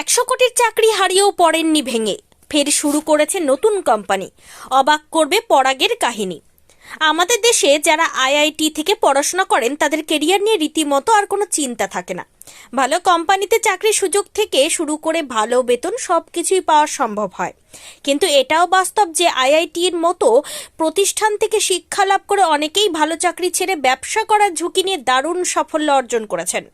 একশো কোটির চাকরি হারিয়েও পড়েননি ভেঙে। ফের শুরু করেছে নতুন কোম্পানি। অবাক করবে পরাগের কাহিনী। আমাদের দেশে যারা আইআইটি থেকে পড়াশোনা করেন, তাদের কেরিয়ার নিয়ে রীতিমতো আর কোনো চিন্তা থাকে না। ভালো কোম্পানিতে চাকরির সুযোগ থেকে শুরু করে ভালো বেতন সব কিছুই পাওয়া সম্ভব হয়। কিন্তু এটাও বাস্তব যে আইআইটির মতো প্রতিষ্ঠান থেকে শিক্ষা লাভ করে অনেকেই ভালো চাকরি ছেড়ে ব্যবসা করার ঝুঁকি নিয়ে দারুণ সাফল্য অর্জন করেছেন।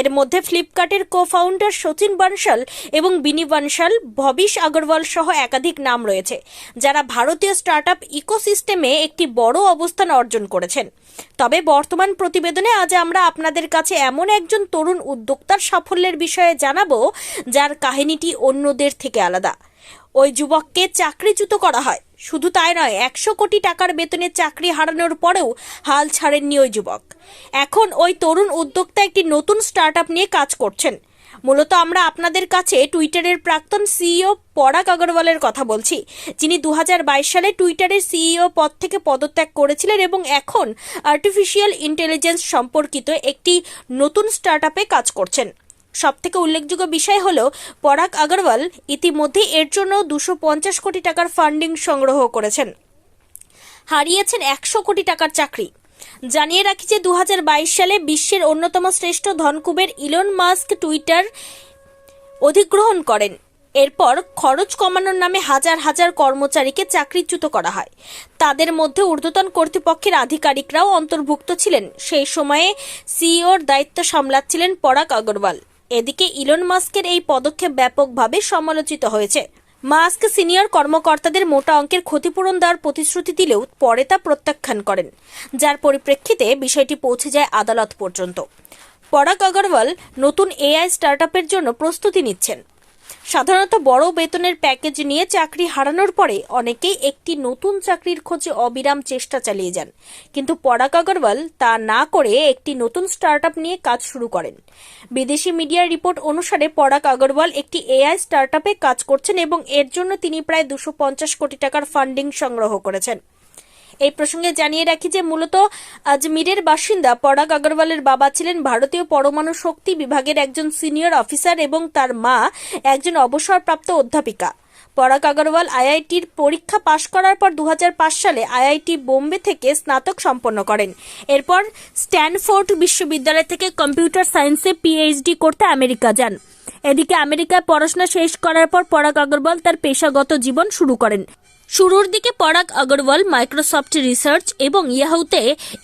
এর মধ্যে ফ্লিপকার্টের কো ফাউন্ডার সচিন বানশাল এবং বিনি বানশাল ভবিষ আগরওয়াল সহ একাধিক নাম রয়েছে, যারা ভারতীয় স্টার্টআপ ইকোসিস্টেমে একটি বড় অবস্থান অর্জন করেছেন। তবে বর্তমান প্রতিবেদনে আজ আমরা আপনাদের কাছে এমন একজন তরুণ উদ্যোক্তার সাফল্যের বিষয়ে জানাব, যার কাহিনীটি অন্যদের থেকে আলাদা। ওই যুবককে চাকরিচ্যুত করা হয়। শুধু তাই নয়, একশো কোটি টাকার বেতনে চাকরি হারানোর পরেও হাল ছাড়েননি ওই যুবক। এখন ওই তরুণ উদ্যোক্তা একটি নতুন স্টার্ট নিয়ে কাজ করছেন। মূলত আমরা আপনাদের কাছে টুইটারের প্রাক্তন সিইও পরাগ আগরওয়ালের কথা বলছি। যিনি দু হাজার বাইশ সালে টুইটারের সিইও পদ থেকে পদত্যাগ করেছিলেন এবং এখন আর্টিফিশিয়াল ইন্টেলিজেন্স সম্পর্কিত একটি নতুন স্টার্ট কাজ করছেন। সব থেকে উল্লেখযোগ্য বিষয় হল, পরাগ আগরওয়াল ইতিমধ্যে এর জন্য দুশো কোটি টাকার ফান্ডিং সংগ্রহ করেছেন। হারিয়েছেন একশো কোটি টাকার চাকরি। জানিয়ে রাখি যে দু হাজার বাইশ সালে বিশ্বের অন্যতম শ্রেষ্ঠ ধনকুবের ইলন মাস্ক টুইটার অধিগ্রহণ করেন। এরপর খরচ কমানোর নামে হাজার হাজার কর্মচারীকে চাকরিচ্যুত করা হয়। তাদের মধ্যে ঊর্ধ্বতন কর্তৃপক্ষের আধিকারিকরাও অন্তর্ভুক্ত ছিলেন। সেই সময়ে সিইওর দায়িত্ব সামলাচ্ছিলেন পরাগ আগরওয়াল। এদিকে ইলন মাস্কের এই পদক্ষেপ ব্যাপকভাবে সমালোচিত হয়েছে। মাস্ক সিনিয়র কর্মকর্তাদের মোটা অঙ্কের ক্ষতিপূরণ দেওয়ার প্রতিশ্রুতি দিলেও পরে তা প্রত্যাখ্যান করেন। যার পরিপ্রেক্ষিতে বিষয়টি পৌঁছে যায় আদালত পর্যন্ত। পরাগ আগরওয়াল নতুন এআই স্টার্ট জন্য প্রস্তুতি নিচ্ছেন। সাধারণত বড় বেতনের প্যাকেজ নিয়ে চাকরি হারানোর পরে অনেকেই একটি নতুন চাকরির খোঁজে অবিরাম চেষ্টা চালিয়ে যান। কিন্তু পরাগ আগরওয়াল তা না করে একটি নতুন স্টার্টআপ নিয়ে কাজ শুরু করেন। বিদেশি মিডিয়ার রিপোর্ট অনুসারে পরাগ আগরওয়াল একটি এআই স্টার্টআপে কাজ করছেন এবং এর জন্য তিনি প্রায় দুশো কোটি টাকার ফান্ডিং সংগ্রহ করেছেন। এই প্রসঙ্গে জানিয়ে রাখি যে মূলত আজমিরের বাসিন্দা পরাগ আগরওয়ালের বাবা ছিলেন ভারতীয় পরমাণু শক্তি বিভাগের একজন সিনিয়র অফিসার এবং তার মা একজন অবসরপ্রাপ্ত অধ্যাপিকা। পরাগ আগরওয়াল আইআইটির পরীক্ষা পাশ করার পর দুহাজার পাঁচ সালে আইআইটি বোম্বে থেকে স্নাতক সম্পন্ন করেন। এরপর স্ট্যানফোর্ড বিশ্ববিদ্যালয় থেকে কম্পিউটার সায়েন্সে পিএইচডি করতে আমেরিকা যান। এদিকে আমেরিকায় পড়াশোনা শেষ করার পর পরাগ আগরওয়াল তার পেশাগত জীবন শুরু করেন। শুরুর দিকে পরাগ আগরওয়াল মাইক্রোসফট রিসার্চ এবং ইয়াহুতে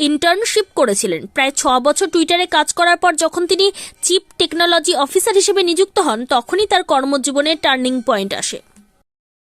ইন্টার্নশিপ করেছিলেন। প্রায় ছ বছর টুইটারে কাজ করার পর যখন তিনি চিফ টেকনোলজি অফিসার হিসেবে নিযুক্ত হন, তখনই তার কর্মজীবনে টার্নিং পয়েন্ট আসে।